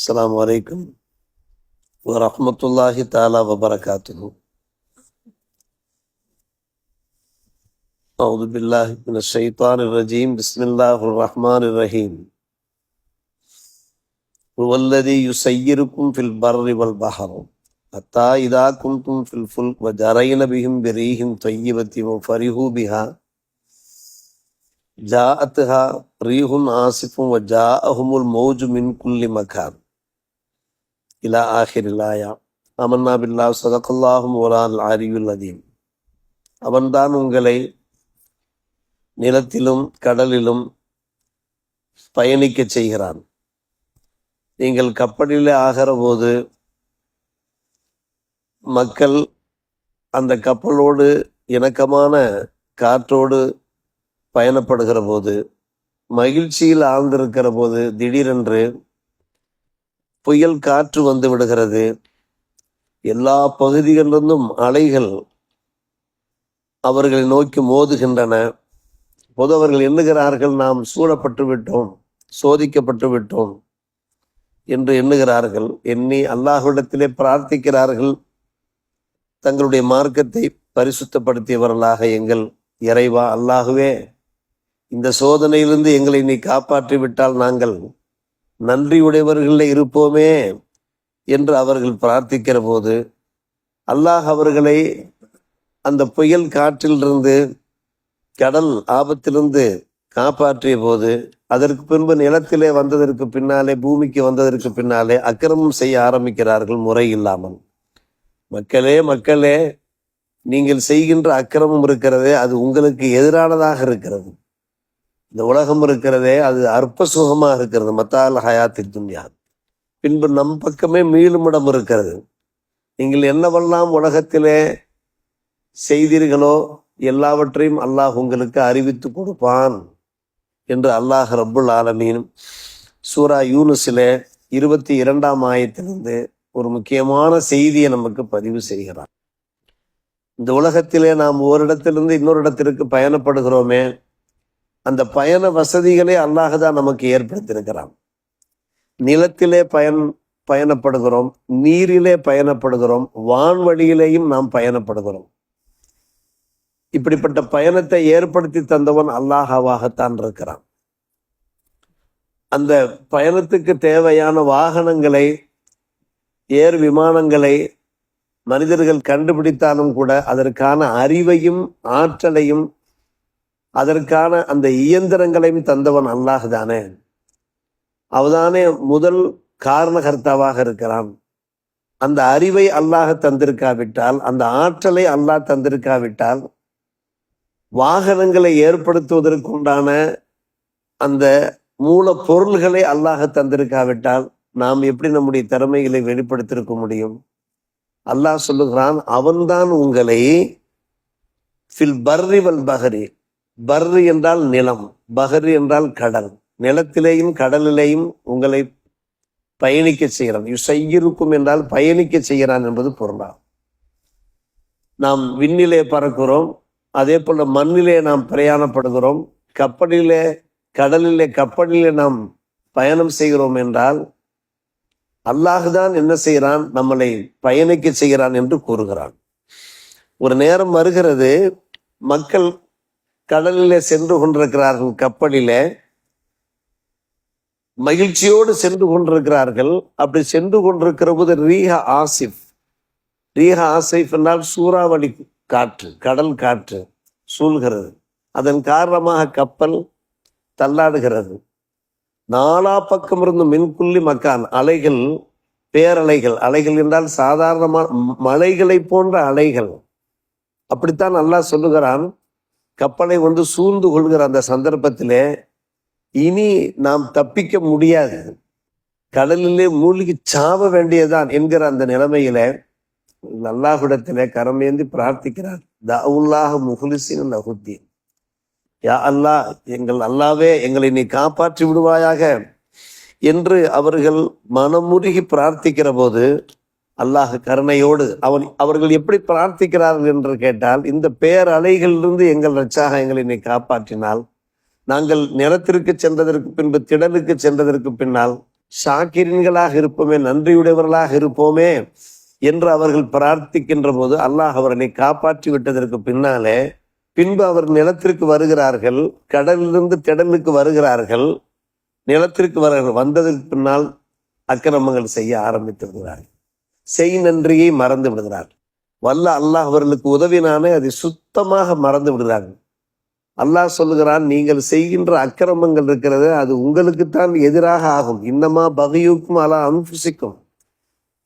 السلام عليكم ورحمة الله تعالى وبركاته. أعوذ بالله من الشيطان الرجيم. بسم الله الرحمن الرحيم. هو الذي يسيركم في البر والبحر حتى إذا كنتم في الفلك وجرين بهم بريح طيبة وفرحوا بها. جاءتها ريح عاصف وجاءهم الموج من كل مكان. இலா ஆஹிரிலாயா அமன்னா பில்லா சதகுல்லாஹும் Worrall அறிவில் அதீம் அவன்தான் உங்களை நிலத்திலும் கடலிலும் பயணிக்க செய்கிறான் நீங்கள் கப்பலில் ஆகிற போது மக்கள் அந்த கப்பலோடு இணக்கமான காற்றோடு பயணப்படுகிற போது மகிழ்ச்சியில் ஆழ்ந்திருக்கிற போது திடீரென்று புயல் காற்று வந்து விடுகிறது. எல்லா பகுதிகளிலிருந்தும் அலைகள் அவர்களை நோக்கி மோதுகின்றன. பொது அவர்கள் எண்ணுகிறார்கள் நாம் சூழப்பட்டு விட்டோம் சோதிக்கப்பட்டு விட்டோம் என்று எண்ணுகிறார்கள். எண்ணி அல்லாஹ்விடத்திலே பிரார்த்திக்கிறார்கள். தங்களுடைய மார்க்கத்தை பரிசுத்தப்படுத்தியவர்களாக எங்கள் இறைவா அல்லாஹுவே இந்த சோதனையிலிருந்து எங்களை நீ காப்பாற்றி விட்டால் நாங்கள் நன்றியுடையவர்களில் இருப்போமே என்று அவர்கள் பிரார்த்திக்கிற போது அல்லாஹ் அவர்களை அந்த புயல் காற்றிலிருந்து கடல் ஆபத்திலிருந்து காப்பாற்றிய போது அதற்கு பின்பு நிலத்திலே வந்ததற்கு பின்னாலே பூமிக்கு வந்ததற்கு பின்னாலே அக்கிரமம் செய்ய ஆரம்பிக்கிறார்கள் முறை இல்லாமல் மக்களே மக்களே நீங்கள் செய்கின்ற அக்கிரமம் இருக்கிறதே அது உங்களுக்கு எதிரானதாக இருக்கிறது. இந்த உலகம் இருக்கிறதே அது அற்ப சுகமாக இருக்கிறது. மத்தால் ஹயாத்தி துன்யா. பின்பு நம் பக்கமே மீளும் இடம் இருக்கிறது. நீங்கள் என்னவெல்லாம் உலகத்திலே செய்தீர்களோ எல்லாவற்றையும் அல்லாஹ் உங்களுக்கு அறிவித்து கொடுப்பான் என்று அல்லாஹ் ரப்புல் ஆலமீன் சூரா யூனுஸில் இருபத்தி இரண்டாம் ஆயத்திலிருந்து ஒரு முக்கியமான செய்தியை நமக்கு பதிவு செய்கிறார். இந்த உலகத்திலே நாம் ஓரிடத்திலிருந்து இன்னொரு இடத்திற்கு பயணப்படுகிறோமே அந்த பயண வசதிகளே அல்லாஹ் தான் நமக்கு ஏற்படுத்தியிருக்கிறான். நிலத்திலே பயன் பயணப்படுகிறோம் நீரிலே பயணப்படுகிறோம் வான்வழியிலேயும் நாம் பயணப்படுகிறோம். இப்படிப்பட்ட பயணத்தை ஏற்படுத்தி தந்தவன் அல்லாஹாவாகத்தான் இருக்கிறான். அந்த பயணத்துக்கு தேவையான வாகனங்களை ஏர் விமானங்களை மனிதர்கள் கண்டுபிடித்தாலும் கூட அதற்கான அறிவையும் ஆற்றலையும் அதற்கான அந்த இயந்திரங்களையும் தந்தவன் அல்லாஹ் தானே. அவதானே முதல் காரணகர்த்தாவாக இருக்கிறான். அந்த அறிவை அல்லாஹ் தந்திருக்காவிட்டால் அந்த ஆற்றலை அல்லாஹ் தந்திருக்காவிட்டால் வாகனங்களை ஏற்படுத்துவதற்குண்டான அந்த மூல பொருள்களை அல்லாஹ் தந்திருக்காவிட்டால் நாம் எப்படி நம்முடைய திறமைகளை வெளிப்படுத்திருக்க முடியும்? அல்லாஹ் சொல்லுகிறான் அவன்தான் உங்களை ஃபில் பர்ரிவல் பஹரி பர்ரி என்றால் நிலம் பகர் என்றால் கடல். நிலத்திலேயும் கடலிலேயும் உங்களை பயணிக்க செய்கிறான். செய்யிருக்கும் என்றால் பயணிக்க செய்கிறான் என்பது பொருளாகும். நாம் விண்ணிலே பறக்கிறோம் அதே போல மண்ணிலே நாம் பிரயாணப்படுகிறோம். கப்பலிலே கடலிலே கப்பலிலே நாம் பயணம் செய்கிறோம் என்றால் அல்லாஹுதான் என்ன செய்கிறான்? நம்மளை பயணிக்க செய்கிறான் என்று கூறுகிறான். ஒரு நேரம் வருகிறது மக்கள் கடலிலே சென்று கொண்டிருக்கிறார்கள் கப்பலிலே. மகிழ்ச்சியோடு சென்று கொண்டிருக்கிறார்கள். அப்படி சென்று கொண்டிருக்கிற போது ரீஹ ஆசிஃப். ரீஹ ஆசிஃப் என்றால் சூறாவளி காற்று கடல் காற்று சூழ்கிறது. அதன் காரணமாக கப்பல் தள்ளாடுகிறது. நாலா பக்கம் இருந்து மின்குள்ளி மக்கான் அலைகள் பேரலைகள். அலைகள் என்றால் சாதாரணமான மலைகளை போன்ற அலைகள். அப்படித்தான் அல்லாஹ் சொல்லுகிறான் கப்பலை வந்து சூழ்ந்து கொள்கிற அந்த சந்தர்ப்பத்தில் இனி நாம் தப்பிக்க முடியாது. கடலிலே மூழ்கி சாவ வேண்டியதான் என்கிற அந்த நிலைமையில அல்லாஹ்விடத்திலே கரமேந்தி பிரார்த்திக்கிறார். தவுல்லாஹ் முஹ்லிசின் லஹுத்தீன். யா அல்லாஹ் எங்கள் அல்லாவே எங்களை நீ காப்பாற்றி விடுவாயாக என்று அவர்கள் மனமுருகி பிரார்த்திக்கிற போது அல்லாஹ் கருணையோடு அவன் அவர்கள் எப்படி பிரார்த்திக்கிறார்கள் என்று கேட்டால் இந்த பேரலைகளிலிருந்து எங்கள் ரச்சாக எங்களை என்னை காப்பாற்றினால் நாங்கள் நிலத்திற்கு சென்றதற்கு பின்பு திடலுக்கு சென்றதற்கு பின்னால் ஷாக்கிரின்களாக இருப்போமே நன்றியுடையவர்களாக இருப்போமே என்று அவர்கள் பிரார்த்திக்கின்ற போது அல்லாஹ் அவர்களை காப்பாற்றி விட்டதற்கு பின்னாலே பின்பு அவர் நிலத்திற்கு வருகிறார்கள் கடலிலிருந்து திடலுக்கு வருகிறார்கள் நிலத்திற்கு வருகிறார்கள் வந்ததற்கு பின்னால் அக்கிரமங்கள் செய்ய ஆரம்பித்திருக்கிறார்கள். செய் நன்றியை மறந்து விடுகிறார். வல்ல அல்லாஹ் அவர்களுக்கு உதவினானே அதை சுத்தமாக மறந்து விடுகிறார்கள் அல்லாஹ் சொல்லுகிறான் நீங்கள் செய்கின்ற அக்கிரமங்கள் இருக்கிறது அது உங்களுக்குத்தான் எதிராக ஆகும். இன்னமா பகையூக்கும் அலா அன்புசிக்கும்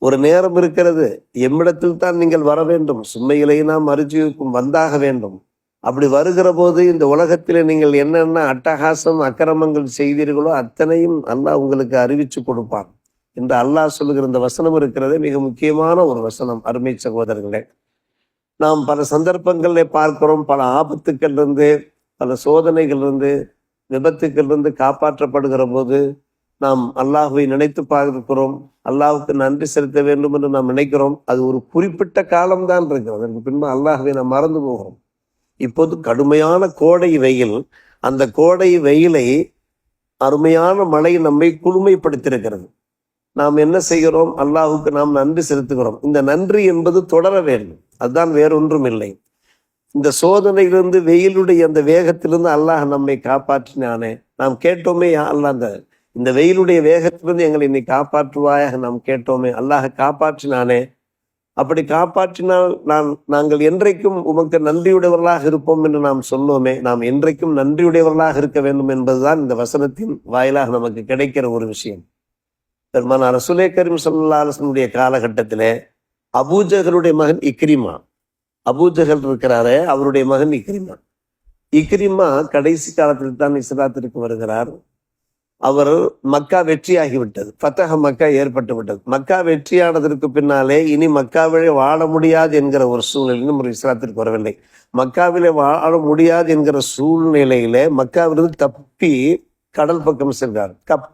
ஒரு நேரம் இருக்கிறது எம்மிடத்தில் தான் நீங்கள் வர வேண்டும். சும்மையிலே நாம் அருஜியுக்கும் வந்தாக வேண்டும். அப்படி வருகிற போது இந்த உலகத்தில் நீங்கள் என்னென்ன அட்டகாசம் அக்கிரமங்கள் செய்தீர்களோ அத்தனையும் அல்லாஹ் உங்களுக்கு அறிவிச்சு கொடுப்பான். என்று அல்லாஹ் சொல்லுகிற இந்த வசனம் இருக்கிறது மிக முக்கியமான ஒரு வசனம் அருமை சகோதரர்களே. நாம் பல சந்தர்ப்பங்களில் பார்க்கிறோம் பல ஆபத்துக்கள் இருந்து பல சோதனைகள் இருந்து விபத்துக்கள் இருந்து காப்பாற்றப்படுகிற போது நாம் அல்லாஹுவை நினைத்து பார்க்கிறோம். அல்லாஹுக்கு நன்றி செலுத்த வேண்டும் என்று நாம் நினைக்கிறோம். அது ஒரு குறிப்பிட்ட காலம்தான் இருக்கிறது. அதற்கு பின்பு அல்லாஹுவை நாம் மறந்து போகிறோம். இப்போது கடுமையான கோடை வெயில் அந்த கோடை வெயிலை அருமையான மழை நம்மை குளுமைப்படுத்தியிருக்கிறது. நாம் என்ன செய்கிறோம்? அல்லாஹுக்கு நாம் நன்றி செலுத்துகிறோம். இந்த நன்றி என்பது தொடர வேண்டும். அதுதான் வேறொன்றும் இல்லை இந்த சோதனையிலிருந்து வெயிலுடைய அந்த வேகத்திலிருந்து அல்லாஹ் நம்மை காப்பாற்றினானே. நாம் கேட்டோமே அல்லாஹ் அந்த இந்த வெயிலுடைய வேகத்திலிருந்து எங்களை நீ காப்பாற்றுவாயாக? நாம் கேட்டோமே அல்லாஹ் காப்பாற்றினானே. அப்படி காப்பாற்றினால் நான் நாங்கள் என்றைக்கும் உமக்கு நன்றியுடையவர்களாக இருப்போம் என்று நாம் சொல்லுவோமே நாம் என்றைக்கும் நன்றியுடையவர்களாக இருக்க வேண்டும் என்பதுதான் இந்த வசனத்தின் வாயிலாக நமக்கு கிடைக்கிற ஒரு விஷயம். பெருமான ரசுலே கரீம் சல்லாஹனுடைய காலகட்டத்திலே அபூஜகருடைய மகன் இக்ரிமா. அபூஜகல் இருக்கிறாரே அவருடைய மகன் இக்ரிமா. இக்ரிமா கடைசி காலத்தில் தான் இஸ்லாத்திற்கு வருகிறார். அவர் மக்கா வெற்றியாகிவிட்டது. பத்தக மக்கா ஏற்பட்டு விட்டது. மக்கா வெற்றியானதற்கு பின்னாலே இனி மக்காவிலே வாழ முடியாது என்கிற ஒரு சூழ்நிலை ஒரு இஸ்லாத்திற்கு வரவில்லை. மக்காவிலே வாழ முடியாது என்கிற சூழ்நிலையில மக்காவிலிருந்து தப்பி கடல் பக்கம் சென்றார் கப்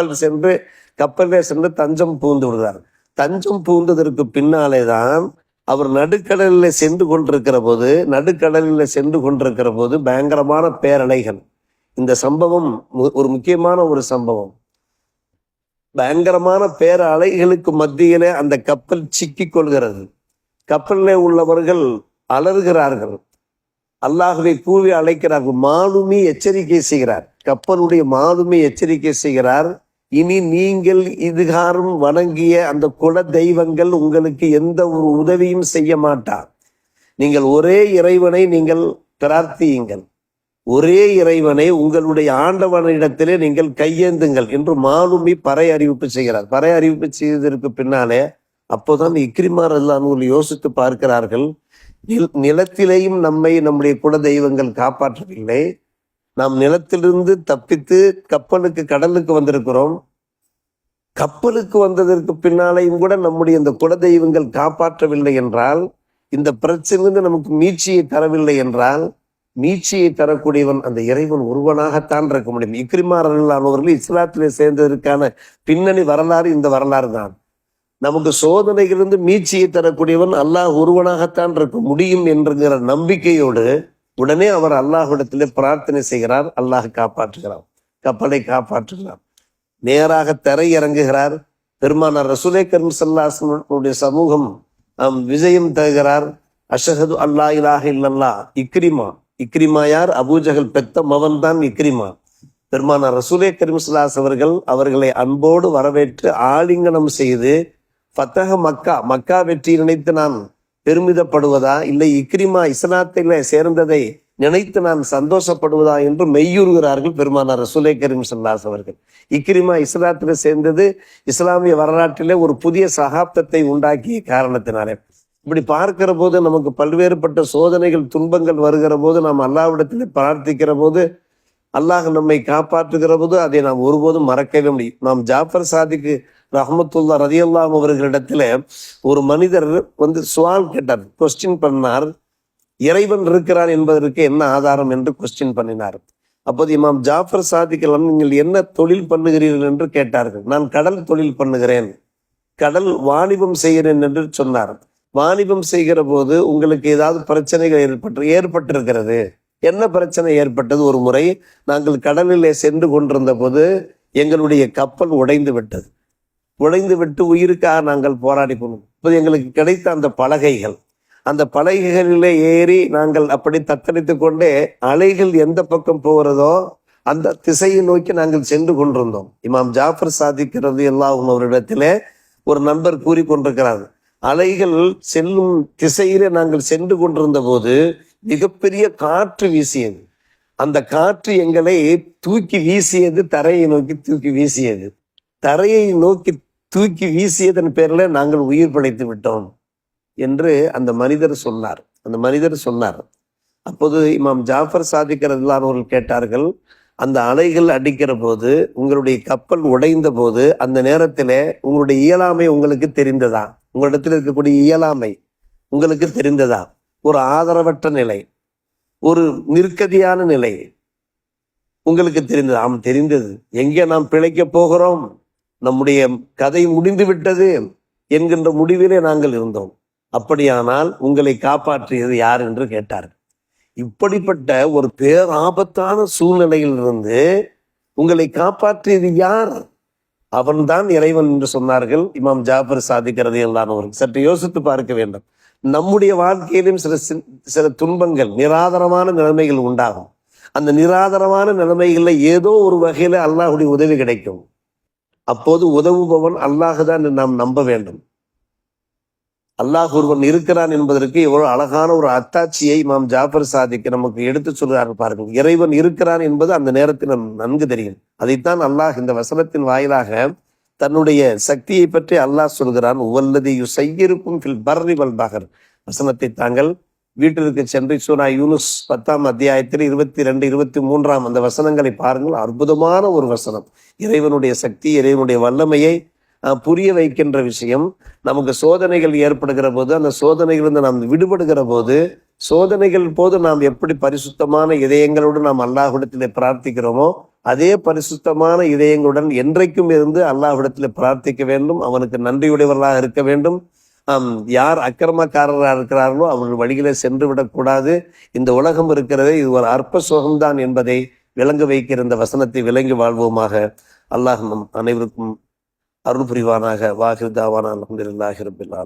கப்பல் சென்று கப்பலிலே சென்று தஞ்சம் பூந்து விடுகிறார். தஞ்சம் பூந்ததற்கு பின்னாலே தான் அவர் நடுக்கடலில் சென்று கொண்டிருக்கிற போது நடுக்கடலில் சென்று கொண்டிருக்கிற போது பயங்கரமான பேரலைகள். இந்த சம்பவம் ஒரு முக்கியமான ஒரு சம்பவம். பயங்கரமான பேர அலைகளுக்கு மத்தியிலே அந்த கப்பல் சிக்கிக் கொள்கிறது. கப்பலிலே உள்ளவர்கள் அலறுகிறார்கள். அல்லாஹுவை கூவி அழைக்கிறார்கள். மாலுமி எச்சரிக்கை செய்கிறார். கப்பலுடைய மாலுமி எச்சரிக்கை செய்கிறார். இனி நீங்கள் இதுகாரும் வணங்கிய அந்த குல தெய்வங்கள் உங்களுக்கு எந்த ஒரு உதவியும் செய்ய மாட்டார். நீங்கள் ஒரே இறைவனை நீங்கள் பிரார்த்தியுங்கள். ஒரே இறைவனை உங்களுடைய ஆண்டவனிடத்திலே நீங்கள் கையேந்துங்கள் என்று மாலுமி பறை அறிவிப்பு செய்கிறார். பறை அறிவிப்பு செய்ததற்கு பின்னாலே அப்போதான் இக்ரிமார் அல்லான்னு யோசித்து பார்க்கிறார்கள். நிலத்திலேயும் நம்மை நம்முடைய குல தெய்வங்கள் காப்பாற்றவில்லை. நாம் நிலத்திலிருந்து தப்பித்து கப்பலுக்கு கடலுக்கு வந்திருக்கிறோம். கப்பலுக்கு வந்ததற்கு பின்னாலேயும் கூட நம்முடைய இந்த குல தெய்வங்கள் காப்பாற்றவில்லை என்றால் இந்த பிரச்சனையிலிருந்து நமக்கு மீட்சியை தரவில்லை என்றால் மீட்சியை தரக்கூடியவன் அந்த இறைவன் ஒருவனாகத்தான் இருக்க முடியும். இக்ரிமாரர்களானவர்கள் இஸ்லாத்திலே சேர்ந்ததற்கான பின்னணி வரலாறு இந்த வரலாறு தான் நமக்கு சோதனையிலிருந்து மீட்சியை தரக்கூடியவன் அல்லாஹ் ஒருவனாகத்தான் இருக்க முடியும் என்கிற நம்பிக்கையோடு உடனே அவர் அல்லாஹ்விடத்திலே பிரார்த்தனை செய்கிறார் அல்லாஹ் காப்பாற்றுகிறார் கப்பலை காப்பாற்றுகிறார் நேராக தரை இறங்குகிறார். பெருமானார் ரசூலே கரும் சல்லாசனுடைய சமூகம் விஜயம் தருகிறார். அஷஹது அல்லா இலாக இல்லல்லா இக்ரிமா இக்ரிமா யார்? அபூஜகல் பெத்த மவன் தான் இக்ரிமா. பெருமானார் ரசூலே கரீம் அவர்கள் அவர்களை அன்போடு வரவேற்று ஆலிங்கனம் செய்து பத்தக மக்கா மக்கா வெற்றி நினைத்து நான் பெருமிதப்படுவதா? இல்லை இக்ரிமா இஸ்லாத்தில சேர்ந்ததை நினைத்து நான் சந்தோஷப்படுவதா என்று மெய்யுறுகிறார்கள் பெருமானார் ரசூலே கரீம் சல்லாஸ் அவர்கள். இக்ரிமா இஸ்லாத்தில் சேர்ந்தது இஸ்லாமிய வரலாற்றிலே ஒரு புதிய சகாப்தத்தை உண்டாக்கிய காரணத்தினாலே. இப்படி பார்க்கிற போது நமக்கு பல்வேறுபட்ட சோதனைகள் துன்பங்கள் வருகிற போது நாம் அல்லாவிடத்தில் பிரார்த்திக்கிற போது அல்லாஹ் நம்மை காப்பாற்றுகிற போது அதை நாம் ஒருபோதும் மறக்கவே முடியும். நாம் ஜாஃபர் சாதிக்கு ரஹமத்துல்லா ரதியல்லாம் அவர்களிடத்துல ஒரு மனிதர் வந்து சுவால் கேட்டார் கொஸ்டின் பண்ணார். இறைவன் இருக்கிறான் என்பதற்கு என்ன ஆதாரம் என்று கொஸ்டின் பண்ணினார். அப்போது இமாம் ஜாஃபர் சாதிக்கலாம் நீங்கள் என்ன தொழில் பண்ணுகிறீர்கள் என்று கேட்டார்கள். நான் கடல் தொழில் பண்ணுகிறேன். கடல் வாணிபம் செய்கிறேன் என்று சொன்னார். வாணிபம் செய்கிற போது உங்களுக்கு ஏதாவது பிரச்சனைகள் ஏற்பட்டு ஏற்பட்டிருக்கிறது. என்ன பிரச்சனை ஏற்பட்டது? ஒரு முறை நாங்கள் கடலிலே சென்று கொண்டிருந்த போது எங்களுடைய கப்பல் உடைந்து விட்டது. உழைந்து விட்டு உயிருக்காக நாங்கள் போராடி போனோம். இப்போது எங்களுக்கு கிடைத்த அந்த பலகைகள் அந்த பலகைகளிலே ஏறி நாங்கள் அப்படி தத்தளித்து கொண்டே அலைகள் எந்த பக்கம் போகிறதோ அந்த திசையை நோக்கி நாங்கள் சென்று கொண்டிருந்தோம். இமாம் ஜாஃபர் சாதிக்கிறது எல்லாம் அவரிடத்திலே ஒரு நண்பர் கூறி கொண்டிருக்கிறார் அலைகள் செல்லும் திசையிலே நாங்கள் சென்று கொண்டிருந்த போது மிகப்பெரிய காற்று வீசியது. அந்த காற்று எங்களை தூக்கி வீசியது தரையை நோக்கி தூக்கி வீசியது. தரையை நோக்கி தூக்கி வீசியதன் பேரில் நாங்கள் உயிர் பிழைத்து விட்டோம் என்று அந்த மனிதர் சொன்னார். அந்த மனிதர் சொன்னார். அப்போது இமாம் ஜாஃபர் சாதிக் அவர்கள் கேட்டார்கள் அந்த அலைகள் அடிக்கிற போது உங்களுடைய கப்பல் உடைந்த போது அந்த நேரத்தில் உங்களுடைய இயலாமை உங்களுக்கு தெரிந்ததா? உங்களிடத்தில் இருக்கக்கூடிய இயலாமை உங்களுக்கு தெரிந்ததா? ஒரு ஆதரவற்ற நிலை ஒரு நிற்கதியான நிலை உங்களுக்கு தெரிந்தது? ஆம் தெரிந்தது. எங்கே நாம் பிழைக்க போகிறோம்? நம்முடைய கதை முடிந்து விட்டது என்கின்ற முடிவிலே நாங்கள் இருந்தோம். அப்படியானால் உங்களை காப்பாற்றியது யார் என்று கேட்டார் இப்படிப்பட்ட ஒரு பேராபத்தான சூழ்நிலையிலிருந்து உங்களை காப்பாற்றியது யார்? அவன்தான் இறைவன் என்று சொன்னார்கள் இமாம் ஜாஃபர் சாதிக்கிறது எல்லானவர்கள் சற்று யோசித்து பார்க்க வேண்டும். நம்முடைய வாழ்க்கையிலும் சில சின்- சில துன்பங்கள் நிராதரமான நிலைமைகள் உண்டாகும். அந்த நிராதரமான நிலைமைகளில் ஏதோ ஒரு வகையில் அல்லாஹுடைய உதவி கிடைக்கும். அப்போது உதவுபவன் அல்லாஹ் தான் நாம் நம்ப வேண்டும். அல்லாஹ் ஒருவன் இருக்கிறான் என்பதற்கு எவ்வளவு அழகான ஒரு அத்தாட்சியை நாம் ஜாஃபர் சாதிக்கு நமக்கு எடுத்து சொல்கிறார் பாருங்கள். இறைவன் இருக்கிறான் என்பது அந்த நேரத்தில் நம் நன்கு தெரியும். அதைத்தான் அல்லாஹ் இந்த வசனத்தின் வாயிலாக தன்னுடைய சக்தியை பற்றி அல்லாஹ் சொல்கிறான். உவல்லதி செய்யிருக்கும் ஃபில் பர்ரி வன்பகர் வசனத்தை தாங்கள் வீட்டிற்கு சென்று சூரா யூனுஸ் பத்தாம் அத்தியாயத்தில் இருபத்தி ரெண்டு இருபத்தி மூன்றாம் அந்த வசனங்களை பாருங்கள். அற்புதமான ஒரு வசனம். இறைவனுடைய சக்தி இறைவனுடைய வல்லமையை புரிய வைக்கின்ற விஷயம். நமக்கு சோதனைகள் ஏற்படுகிற போது அந்த சோதனைகளிலிருந்து நாம் விடுபடுகிற போது சோதனைகள் போது நாம் எப்படி பரிசுத்தமான இதயங்களோடு நாம் அல்லாஹ்விடத்திலே பிரார்த்திக்கிறோமோ அதே பரிசுத்தமான இதயங்களுடன் என்றைக்கும் இருந்து அல்லாஹ்விடத்திலே பிரார்த்திக்க வேண்டும். அவனுக்கு நன்றியுடையவர்களாக இருக்க வேண்டும். யார் அக்கிரமக்காரராக இருக்கிறார்களோ அவர்கள் வழியிலே சென்று விடக்கூடாது. இந்த உலகம் இருக்கிறதே இது ஒரு அற்ப சுகம்தான் என்பதை விளங்க வைக்கிற இந்த வசனத்தை விளங்கி வாழ்வோமாக. அல்லாஹ் நம் அனைவருக்கும் அருள் புரிவானாக. வாகிருதாவான அலமதுல்லாஹி ரபில்